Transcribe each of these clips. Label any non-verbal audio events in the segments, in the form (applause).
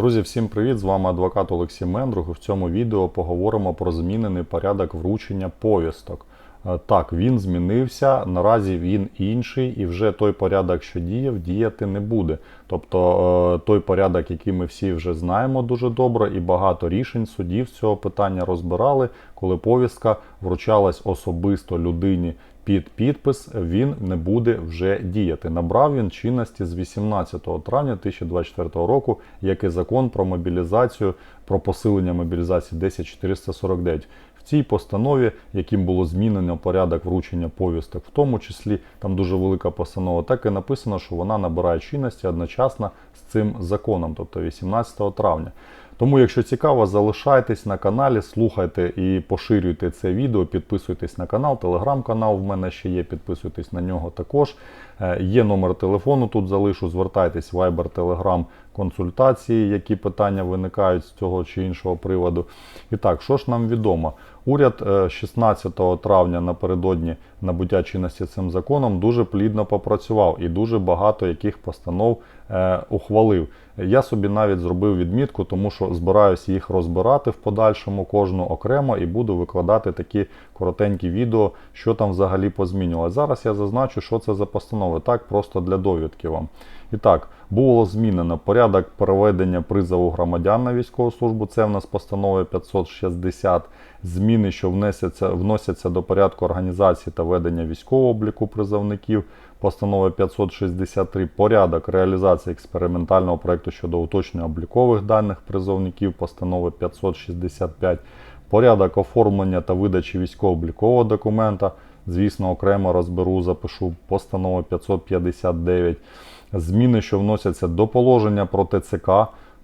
Друзі, всім привіт! З вами адвокат Олексій Мендруг. В цьому відео поговоримо про змінений порядок вручення повісток. Е, Так, він змінився. Наразі він інший, і вже той порядок, що діяв, діяти не буде. Тобто е, той порядок, який ми всі вже знаємо дуже добре, і багато рішень судів з цього питання розбирали, коли повістка вручалась особисто людині під підпис, він не буде вже діяти. Набрав він чинності з 18 травня 2024 року, як і закон про мобілізацію, про посилення мобілізації 10449. В цій постанові, яким було змінено порядок вручення повісток, в тому числі там дуже велика постанова, так і написано, що вона набирає чинності одночасно з цим законом, тобто 18 травня. Тому, якщо цікаво, залишайтесь на каналі, слухайте і поширюйте це відео, підписуйтесь на канал, телеграм-канал в мене ще є, підписуйтесь на нього також. Е, Є номер телефону, тут залишу, звертайтесь, Viber, Telegram, консультації, які питання виникають з цього чи іншого приводу. І так, що ж нам відомо? Уряд е, 16 травня напередодні набуття чинності цим законом дуже плідно попрацював і дуже багато яких постанов е, ухвалив. Я собі навіть зробив відмітку, тому що збираюся їх розбирати в подальшому кожну окремо і буду викладати такі коротенькі відео, що там взагалі позмінювалося. Зараз я зазначу, що це за постанови. Так, просто для довідки вам. І так, було змінено порядок переведення призову громадян на військову службу. Це в нас постанова 560. Зміни, що вносяться, вносяться до порядку організації та ведення військового обліку призовників. Постанова 563. Порядок реалізації експериментального проєкту щодо уточнення облікових даних призовників. Постанова 565. Порядок оформлення та видачі військово-облікового документа. Звісно, окремо розберу, запишу постанова 559. Зміни, що вносяться до положення про ТЦК.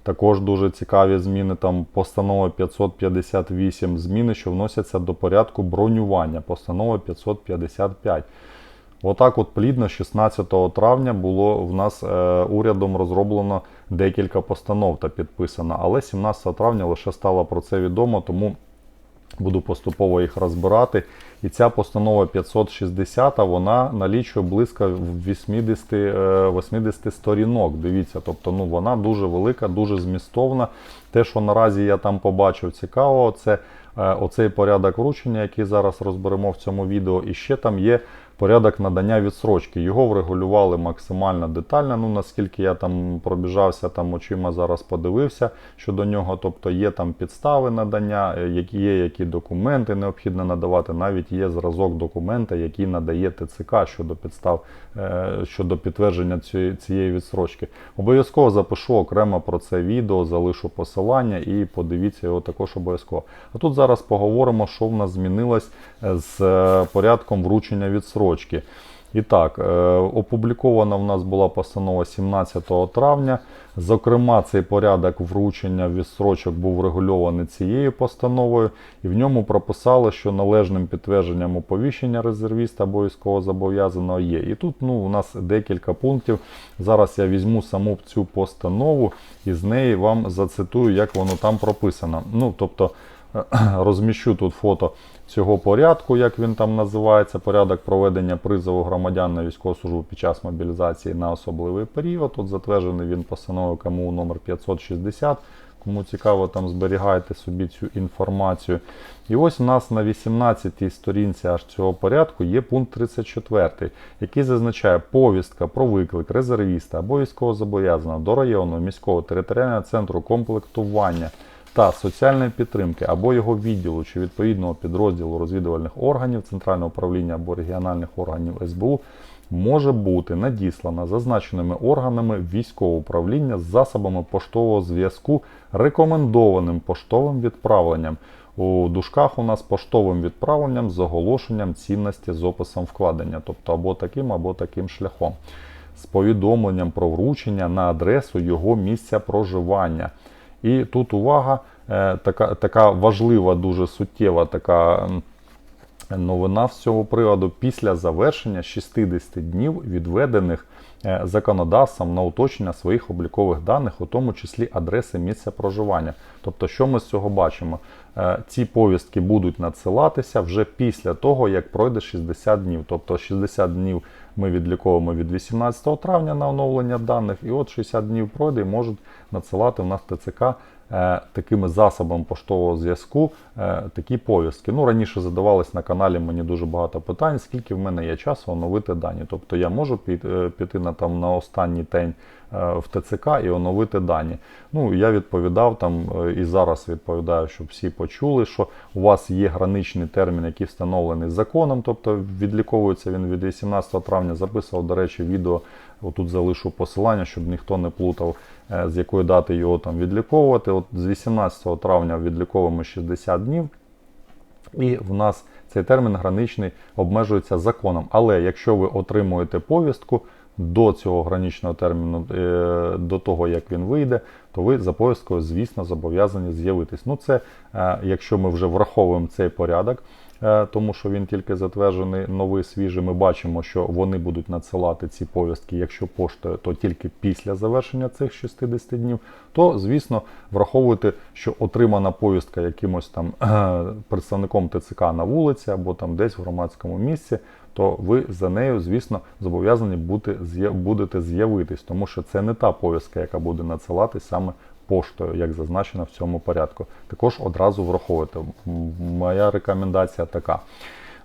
Також дуже цікаві зміни. Там постанова 558, зміни, що вносяться до порядку бронювання. Постанова 555. Отак, от плідно, 16 травня було в нас е, урядом розроблено декілька постанов та підписано. Але 17 травня лише стало про це відомо, тому буду поступово їх розбирати. І ця постанова 560 вона налічує близько 80, е, 80 сторінок. Дивіться, тобто ну, вона дуже велика, дуже змістовна. Те, що наразі я там побачив цікавого, це е, оцей порядок вручення, який зараз розберемо в цьому відео. І ще там є порядок надання відсрочки. Його врегулювали максимально детально. Ну наскільки я там пробіжався там очима, зараз подивився щодо нього. Тобто є там підстави надання, е, які є які документи необхідно надавати. Навіть є зразок документа, який надає ТЦК щодо підстав е, щодо підтвердження цієї, відсрочки. Обов'язково запишу окремо про це відео, залишу посилання і подивіться його також обов'язково. А тут зараз поговоримо, що в нас змінилось е, з порядком вручення відсрочки. І так, е, опублікована в нас була постанова 17 травня. Зокрема, цей порядок вручення відсрочок був регульований цією постановою, і в ньому прописали, що належним підтвердженням оповіщення резервіста або військовозобов'язаного є. І тут ну, у нас декілька пунктів. Зараз я візьму саму цю постанову і з неї вам зацитую, як воно там прописано. Ну, тобто, (clears throat) розміщу тут фото цього порядку, як він там називається, порядок проведення призову громадян на військову службу під час мобілізації на особливий період. Тут затверджений він постановою КМУ номер 560. Кому цікаво, там зберігайте собі цю інформацію. І ось у нас на 18-й сторінці аж цього порядку є пункт 34, який зазначає повістка про виклик резервіста або військовозобов'язаного до районного міського територіального центру комплектування та соціальної підтримки або його відділу чи відповідного підрозділу розвідувальних органів Центрального управління або регіональних органів СБУ може бути надіслана зазначеними органами військового управління з засобами поштового зв'язку рекомендованим поштовим відправленням. У дужках у нас поштовим відправленням з оголошенням цінності з описом вкладення, тобто або таким, або таким шляхом, з повідомленням про вручення на адресу його місця проживання. І тут увага, е, така така важлива, дуже суттєва така новина з цього приводу. Після завершення 60 днів відведених е, законодавством на уточнення своїх облікових даних, у тому числі адреси місця проживання. Тобто, що ми з цього бачимо? Е, ці повістки будуть надсилатися вже після того, як пройде 60 днів. Тобто 60 днів ми відліковуємо від 18 травня на оновлення даних, і от 60 днів пройде і можуть надсилати в нас ТЦК такими засобами поштового зв'язку е, такі повістки. Ну, раніше задавались на каналі мені дуже багато питань, скільки в мене є часу оновити дані. Тобто я можу піти, е, на, там, на останній день е, в ТЦК і оновити дані. Ну, я відповідав там е, і зараз відповідаю, щоб всі почули, що у вас є граничний термін, який встановлений законом, тобто відліковується він від 18 травня. Записував, до речі, відео. Отут залишу посилання, щоб ніхто не плутав, е, з якої дати його там відліковувати. От з 18 травня відліковуємо 60 днів. І в нас цей термін граничний обмежується законом. Але якщо ви отримуєте повістку до цього граничного терміну, е, до того як він вийде, то ви за повісткою, звісно, зобов'язані з'явитись. Ну, це е, якщо ми вже враховуємо цей порядок. Е, Тому що він тільки затверджений новий свіжий. Ми бачимо, що вони будуть надсилати ці повістки, якщо поштою, то тільки після завершення цих 60 днів. То, звісно, враховуйте, що отримана повістка якимось там представником ТЦК на вулиці або там десь в громадському місці, то ви за нею, звісно, зобов'язані бути, будете з'явитись, тому що це не та повістка, яка буде надсилати саме поштою, як зазначено в цьому порядку. Також одразу враховуйте. Моя рекомендація така.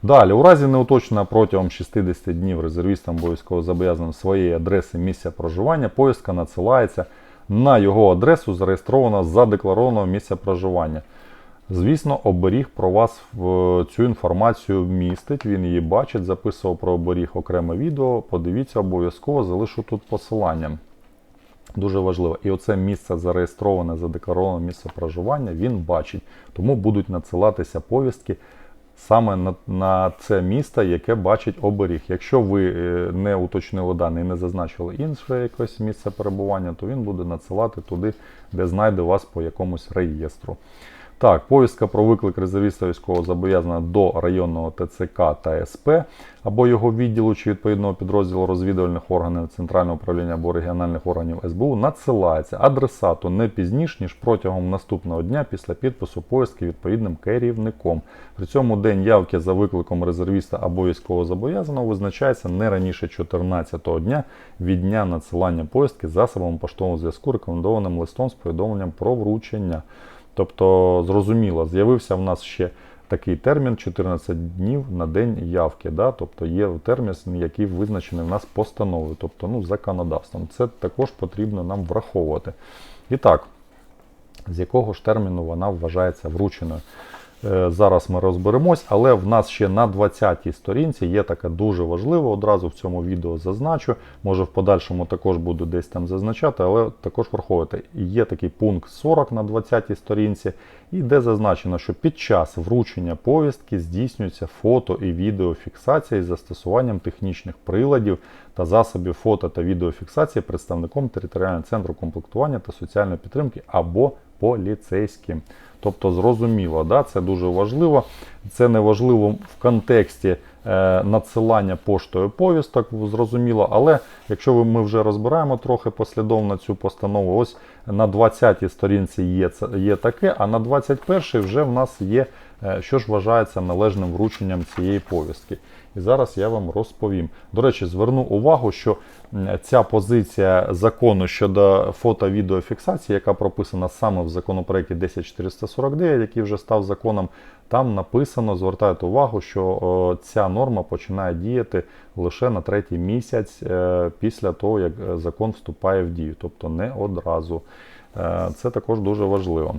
Далі, у разі неуточнення протягом 60 днів резервістам обов'язково зобов'язаним своєї адреси місця проживання, повістка надсилається на його адресу, зареєстровано задекларованого місця проживання. Звісно, оберіг про вас в цю інформацію містить. Він її бачить, записував про оберіг окреме відео. Подивіться, обов'язково залишу тут посилання. Дуже важливо. І оце місце зареєстроване, задеклароване місце проживання, він бачить. Тому будуть надсилатися повістки саме на, на це місто, яке бачить оберіг. Якщо ви е, не уточнили дані і не зазначили інше якесь місце перебування, то він буде надсилати туди, де знайде вас по якомусь реєстру. Так, повістка про виклик резервіста військового зобов'язана до районного ТЦК та СП або його відділу чи відповідного підрозділу розвідувальних органів Центрального управління або регіональних органів СБУ надсилається адресату не пізніш, ніж протягом наступного дня після підпису повістки відповідним керівником. При цьому день явки за викликом резервіста або військового зобов'язаного визначається не раніше 14-го дня від дня надсилання повістки засобом поштового зв'язку рекомендованим листом з повідомленням про вручення. Тобто, зрозуміло, з'явився в нас ще такий термін 14 днів на день явки. Да? Тобто є термін, який визначений в нас постановою, тобто ну, законодавством. Це також потрібно нам враховувати. І так, з якого ж терміну вона вважається врученою. Е, Зараз ми розберемось, але в нас ще на 20-й сторінці є таке дуже важливе, одразу в цьому відео зазначу. Може в подальшому також буду десь там зазначати, але також враховувати. Є такий пункт 40 на 20-й сторінці, і де зазначено, що під час вручення повістки здійснюється фото і відеофіксація із застосуванням технічних приладів та засобів фото та відеофіксації представником територіального центру комплектування та соціальної підтримки або поліцейським. Тобто, зрозуміло, да, це дуже важливо. Це не важливо в контексті е, надсилання поштою повісток, зрозуміло. Але якщо ми вже розбираємо трохи послідовно цю постанову, ось на 20-й сторінці є, є таке, а на 21-й вже в нас є, що ж вважається належним врученням цієї повістки. І зараз я вам розповім. До речі, зверну увагу, що ця позиція закону щодо фото-відеофіксації, яка прописана саме в законопроекті 10449, який вже став законом, там написано, звертайте увагу, що ця норма починає діяти лише на третій місяць е, після того, як е, закон вступає в дію, тобто не одразу. Е, Це також дуже важливо.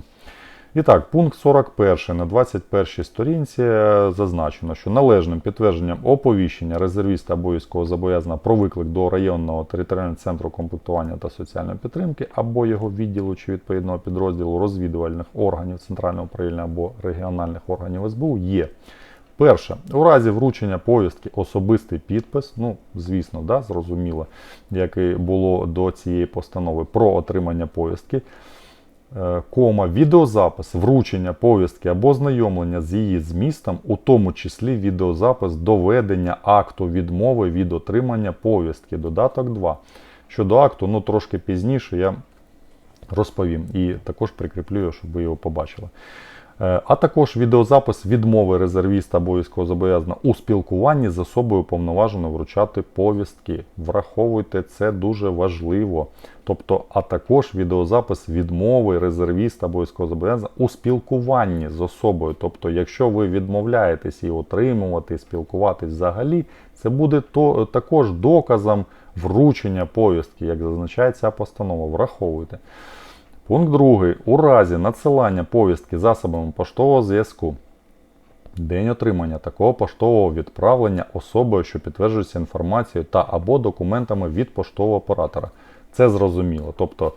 І так, пункт 41 на 21 сторінці е, зазначено, що належним підтвердженням оповіщення резервіста або військового зобов'язаного про виклик до районного територіального центру комплектування та соціальної підтримки або його відділу чи відповідного підрозділу розвідувальних органів центрального управління або регіональних органів СБУ є. Перше, у разі вручення повістки особистий підпис, ну, звісно, да, зрозуміло, як і було до цієї постанови про отримання повістки кома, відеозапис, вручення повістки або знайомлення з її змістом, у тому числі відеозапис доведення акту відмови від отримання повістки. Додаток 2. Щодо акту, ну трошки пізніше я розповім і також прикріплю, його, щоб ви його побачили. Е, А також відеозапис відмови резервіста або військовозобов'язаного у спілкуванні з особою повноважено вручати повістки. Враховуйте це дуже важливо. Тобто, а також відеозапис відмови резервіста або військовозобов'язаного у спілкуванні з особою. Тобто, якщо ви відмовляєтесь її отримувати, спілкуватись взагалі, це буде то, також доказом вручення повістки, як зазначає ця постанова. Враховуйте. Пункт 2. У разі надсилання повістки засобами поштового зв'язку. День отримання такого поштового відправлення особою, що підтверджується інформацією та або документами від поштового оператора. Це зрозуміло. Тобто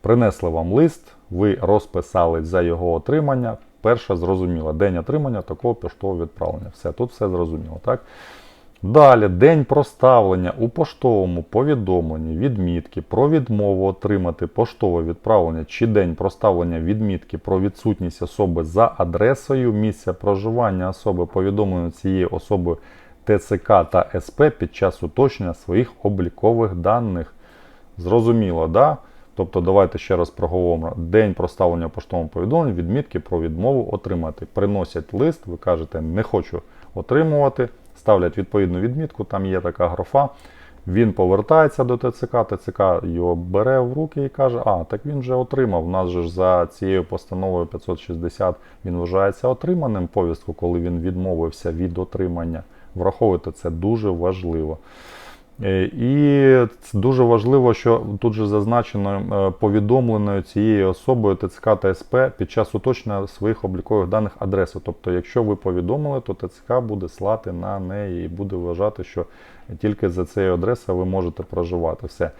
принесли вам лист, ви розписались за його отримання. Перше зрозуміло. День отримання такого поштового відправлення. Все, тут все зрозуміло. так? Далі день проставлення у поштовому повідомленні відмітки про відмову отримати поштове відправлення чи день проставлення відмітки про відсутність особи за адресою місця проживання особи, повідомлено цією особою ТЦК та СП під час уточнення своїх облікових даних. Зрозуміло, да? Тобто давайте ще раз проговоримо. День проставлення у поштовому повідомленні, відмітки про відмову отримати. Приносять лист, ви кажете, не хочу отримувати, ставлять відповідну відмітку, там є така графа. Він повертається до ТЦК, ТЦК його бере в руки і каже, а, так він вже отримав. У нас же ж за цією постановою 560 він вважається отриманим повістку, коли він відмовився від отримання. Враховуйте, це дуже важливо. Е, І це дуже важливо, що тут же зазначено е, повідомленою цією особою ТЦК та СП під час уточнення своїх облікових даних адресу. Тобто, якщо ви повідомили, то ТЦК буде слати на неї і буде вважати, що тільки за цією адресою ви можете проживати. Все.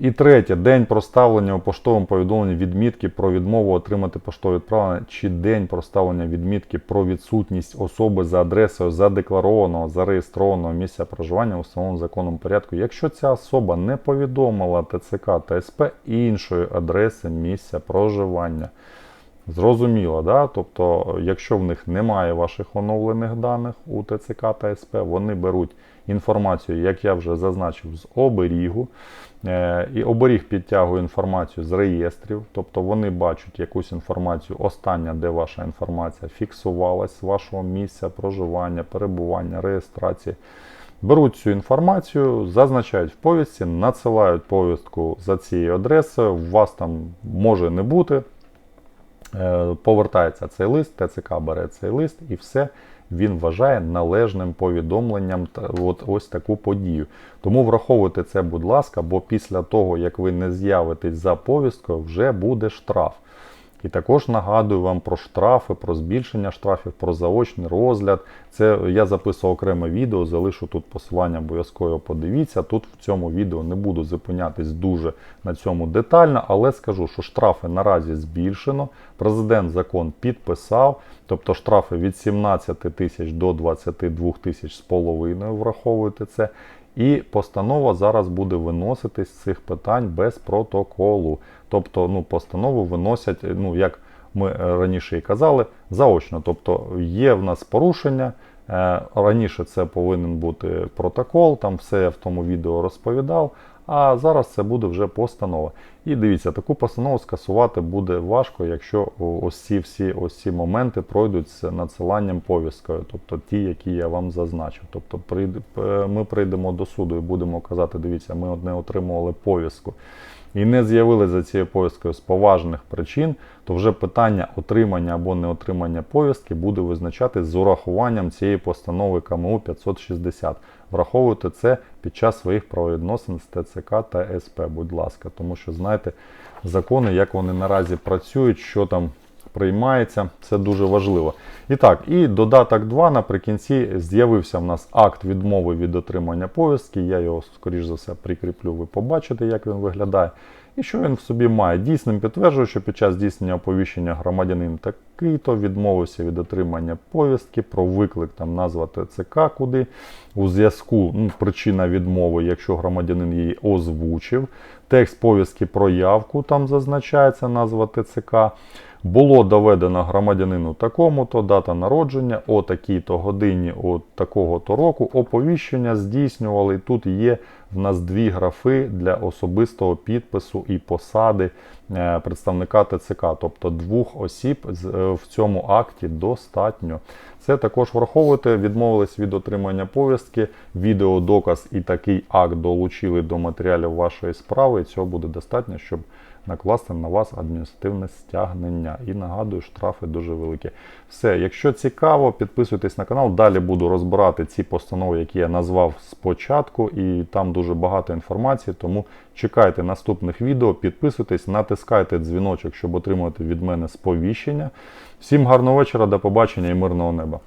І третє, день проставлення у поштовому повідомленні відмітки про відмову отримати поштове відправлення, чи день проставлення відмітки про відсутність особи за адресою задекларованого, зареєстрованого місця проживання у встановленому законом порядку, якщо ця особа не повідомила ТЦК та СП іншої адреси місця проживання. Зрозуміло, да? тобто, якщо в них немає ваших оновлених даних у ТЦК та СП, вони беруть інформацію, як я вже зазначив, з оберігу. Е, І оберіг підтягує інформацію з реєстрів, тобто вони бачать якусь інформацію, остання, де ваша інформація фіксувалась з вашого місця проживання, перебування, реєстрації. Беруть цю інформацію, зазначають в повістці, надсилають повістку за цією адресою. У вас там може не бути. Е, Повертається цей лист, ТЦК бере цей лист і все він вважає належним повідомленням от ось таку подію. Тому враховуйте це, будь ласка, бо після того, як ви не з'явитесь за повісткою, вже буде штраф. І також нагадую вам про штрафи, про збільшення штрафів, про заочний розгляд. Це я записував окреме відео, залишу тут посилання обов'язково подивіться. Тут в цьому відео не буду зупинятись дуже на цьому детально, але скажу, що штрафи наразі збільшено. Президент закон підписав, тобто штрафи від 17 тисяч до 22 тисяч з половиною, враховуйте це. І постанова зараз буде виноситись з цих питань без протоколу. Тобто, ну, постанову виносять, ну, як ми раніше і казали, заочно. Тобто є в нас порушення. Е, Раніше це повинен бути протокол, там все я в тому відео розповідав. А зараз це буде вже постанова. І дивіться, таку постанову скасувати буде важко, якщо ось ці всі ось ці моменти пройдуть з надсиланням повісткою, тобто ті, які я вам зазначив. Тобто е, ми прийдемо до суду і будемо казати, дивіться, ми не отримували повістку і не з'явилися за цією повісткою з поважних причин, то вже питання отримання або не отримання повістки буде визначати з урахуванням цієї постанови КМУ 560. Враховуйте це під час своїх правовідносин з ТЦК та СП, будь ласка, тому що знаєте закони, як вони наразі працюють, що там приймається, це дуже важливо. І так, і додаток 2 наприкінці з'явився в нас акт відмови від отримання повістки. Я його, скоріш за все, прикріплю, ви побачите, як він виглядає. І що він в собі має? Дійсним підтверджує, що під час здійснення оповіщення громадянин такий-то відмовився від отримання повістки про виклик там назва ТЦК, куди у зв'язку ну, причина відмови, якщо громадянин її озвучив. Текст повістки про явку там зазначається назва ТЦК. Було доведено громадянину такому-то, дата народження, о такій-то годині, о такого-то року, оповіщення здійснювали. Тут є в нас дві графи для особистого підпису і посади е, представника ТЦК, тобто двох осіб е, в цьому акті достатньо. Це також враховуйте, відмовились від отримання повістки, відеодоказ і такий акт долучили до матеріалів вашої справи. Цього буде достатньо, щоб накласти на вас адміністративне стягнення. І нагадую, штрафи дуже великі. Все, якщо цікаво, підписуйтесь на канал. Далі буду розбирати ці постанови, які я назвав спочатку, і там дуже багато інформації. Тому чекайте наступних відео, підписуйтесь, натискайте дзвіночок, щоб отримати від мене сповіщення. Всім гарного вечора, до побачення і мирного неба.